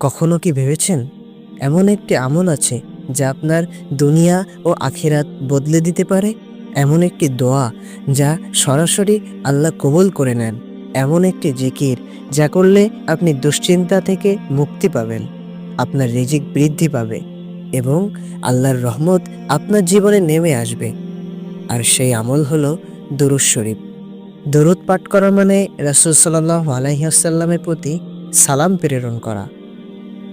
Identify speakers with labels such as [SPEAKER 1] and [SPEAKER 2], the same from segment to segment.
[SPEAKER 1] কখনো কি ভেবেছেন? এমন একটি আমল আছে যা আপনার দুনিয়া ও আখিরাত বদলে দিতে পারে? এমন একটি দোয়া যা সরাসরি আল্লাহ কবুল করে নেন। এমন একটি জিকির যা করলে আপনি দুশ্চিন্তা থেকে মুক্তি পাবেন, আপনার রিজিক বৃদ্ধি পাবে এবং আল্লাহর রহমত আপনার জীবনে নেমে আসবে। আর সেই আমল হলো দুরুদ শরীফ। দরুদ পাঠ করা মানে রাসুল সাল্লাহ আলাইসাল্লামের প্রতি সালাম প্রেরণ করা।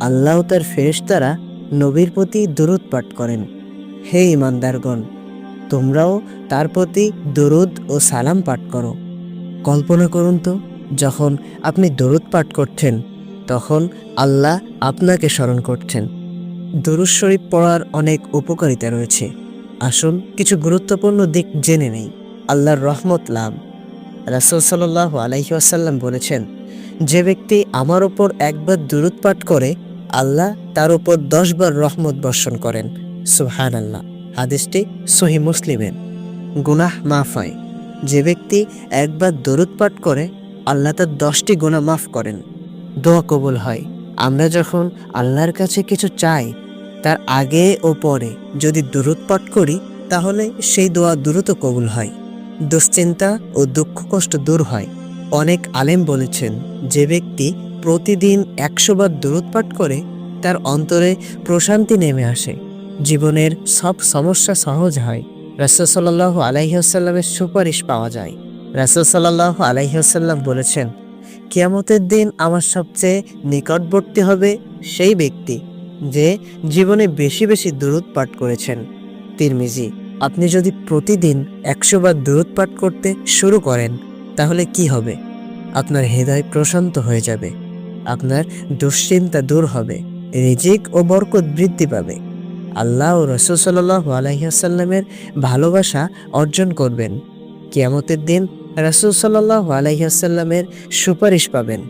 [SPEAKER 1] আল্লাহ তার ফেরেশতারা নবীর প্রতি দরুদ পাঠ করেন। হে ইমানদারগণ, তোমরাও তার প্রতি দরুদ ও সালাম পাঠ করো। কল্পনা করুন তো, যখন আপনি দরুদ পাঠ করছেন, তখন আল্লাহ আপনাকে স্মরণ করছেন। দরুদ শরীফ পড়ার অনেক উপকারিতা রয়েছে। আসুন কিছু গুরুত্বপূর্ণ দিক জেনে নেই। আল্লাহর রহমত লাভ। রাসুল সাল্লাহ আলাইহি আসাল্লাম বলেছেন, যে ব্যক্তি আমার ওপর একবার দূরত পাঠ করে আল্লাহ তার উপর দশবার রহমত বর্ষণ করেন। সুহান আল্লাহ হাদিসটি সহি মুসলিমের। গুনাহ মাফ হয়। যে ব্যক্তি একবার দরুদ পাঠ করে, আল্লাহ তার দশটি গুণা মাফ করেন। দোয়া কবুল হয়। আমরা যখন আল্লাহর কাছে কিছু চাই, তার আগে ও পরে যদি দূরত পাঠ করি, তাহলে সেই দোয়া দ্রুত কবুল হয়। দুশ্চিন্তা ও দুঃখ কষ্ট দূর হয়। অনেক আলেম বলেছেন, যে ব্যক্তি প্রতিদিন একশো বার দূরত পাঠ করে তার অন্তরে প্রশান্তি নেমে আসে। জীবনের সব সমস্যা সহজ হয়। রাসুল সাল্লাহ আলাইসাল্লামের সুপারিশ পাওয়া যায়। রাসুল সাল্লাহ আলাইসাল্লাম বলেছেন, কিয়ামতের দিন আমার সবচেয়ে নিকটবর্তী হবে সেই ব্যক্তি যে জীবনে বেশি বেশি দূরত পাঠ করেছেন। তিরমিজি, আপনি যদি প্রতিদিন একশো বার দূরত পাঠ করতে শুরু করেন, তাহলে কি হবে? আপনার হৃদয় প্রশান্ত হয়ে যাবে। আপনার দুশ্চিন্তা দূর হবে, রিজিক ও বরকত বৃদ্ধি পাবে। আল্লাহ ও রসুল সাল্লাহ আলাইসাল্লামের ভালোবাসা অর্জন করবেন। কিয়ামতের দিন রসুল সাল্লাহ আলাইসাল্লামের সুপারিশ পাবেন।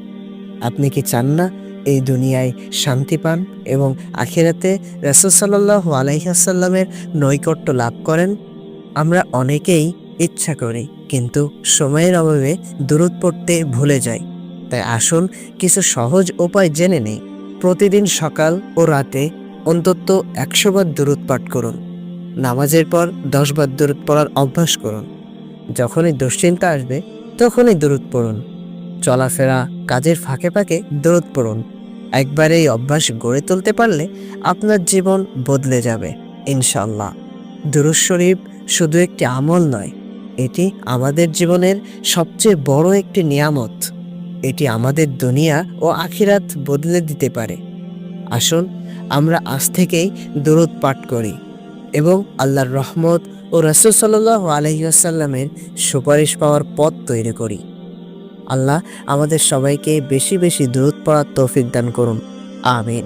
[SPEAKER 1] আপনি কি চান না এই দুনিয়ায় শান্তি পান এবং আখেরাতে রসুল সাল্লাহ আলাইসাল্লামের নৈকট্য লাভ করেন? আমরা অনেকেই ইচ্ছা করি, কিন্তু সময়ের অভাবে দূরত পড়তে ভুলে যাই। তাই আসুন কিছু সহজ উপায় জেনে নেই। প্রতিদিন সকাল ও রাতে অন্তত একশো বার দূরত পাঠ করুন। নামাজের পর দশ বার দূরত পড়ার অভ্যাস করুন। যখনই দুশ্চিন্তা আসবে, তখনই দূরত পড়ুন। চলাফেরা কাজের ফাঁকে ফাঁকে দূরত পড়ুন। একবার এই অভ্যাস গড়ে তুলতে পারলে আপনার জীবন বদলে যাবে ইনশাল্লাহ দুরুজ শরীফ শুধু একটি আমল নয়, এটি আমাদের জীবনের সবচেয়ে বড় একটি নিয়ামত। এটি আমাদের দুনিয়া ও আখিরাত বদলে দিতে পারে। আসুন, আমরা আজ থেকেই দরুদ পাঠ করি এবং আল্লাহর রহমত ও রসুল সাল্লাহ আলহিহাসাল্লামের সুপারিশ পাওয়ার পথ তৈরি করি। আল্লাহ আমাদের সবাইকে বেশি বেশি দূরত পড়ার তৌফিক দান করুন। আমিন।